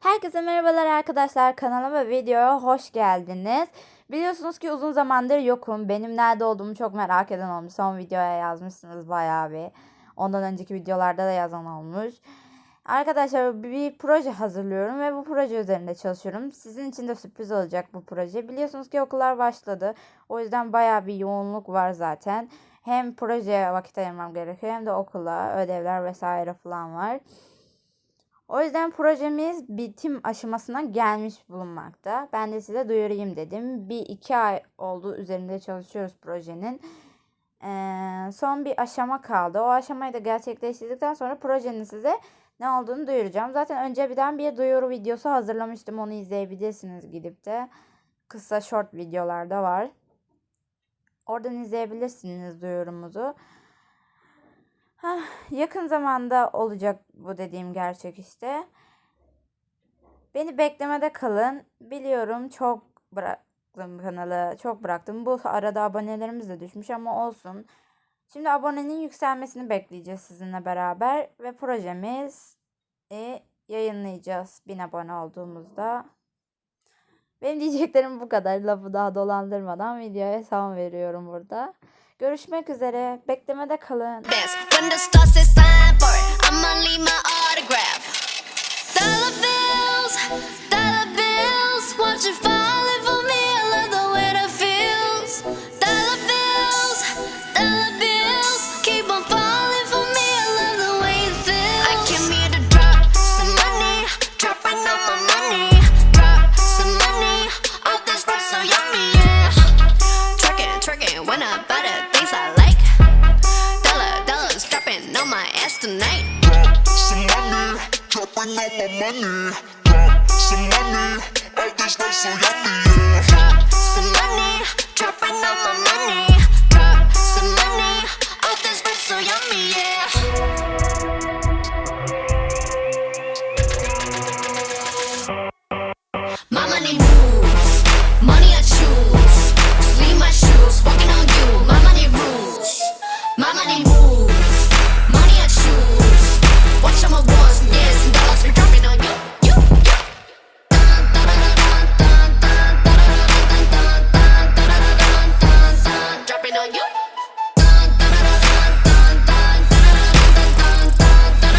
Herkese merhabalar arkadaşlar kanalıma videoya hoş geldiniz. Biliyorsunuz ki uzun zamandır yokum. Benim nerede olduğumu çok merak eden olmuş. Son videoya yazmışsınız bayağı bir. Ondan önceki videolarda da yazan olmuş. Arkadaşlar bir proje hazırlıyorum ve bu proje üzerinde çalışıyorum. Sizin için de sürpriz olacak bu proje. Biliyorsunuz ki okullar başladı. O yüzden bayağı bir yoğunluk var zaten. Hem projeye vakit ayırmam gerekiyor hem de okula, ödevler vesaire falan var. O yüzden projemiz bitim aşamasına gelmiş bulunmakta. Ben de size duyurayım dedim. Bir iki ay oldu üzerinde çalışıyoruz projenin. Ee, son bir aşama kaldı. O aşamayı da gerçekleştirdikten sonra projenin size ne olduğunu duyuracağım. Zaten önceden bir duyuru videosu hazırlamıştım. Onu izleyebilirsiniz gidip de. Kısa short videolarda var. Oradan izleyebilirsiniz duyurumuzu. Hah, yakın zamanda olacak bu dediğim gerçek işte. Beni beklemede kalın. Biliyorum çok bıraktım kanalı. Çok bıraktım. Bu arada abonelerimiz de düşmüş ama olsun. Şimdi abonenin yükselmesini bekleyeceğiz sizinle beraber. Ve projemiz e, yayınlayacağız 1000 abone olduğumuzda. Benim diyeceklerim bu kadar. Lafı daha dolandırmadan videoya son veriyorum burada. Görüşmek üzere. Beklemede kalın. When the stars dropping all money. Drop some money, all this night so yummy,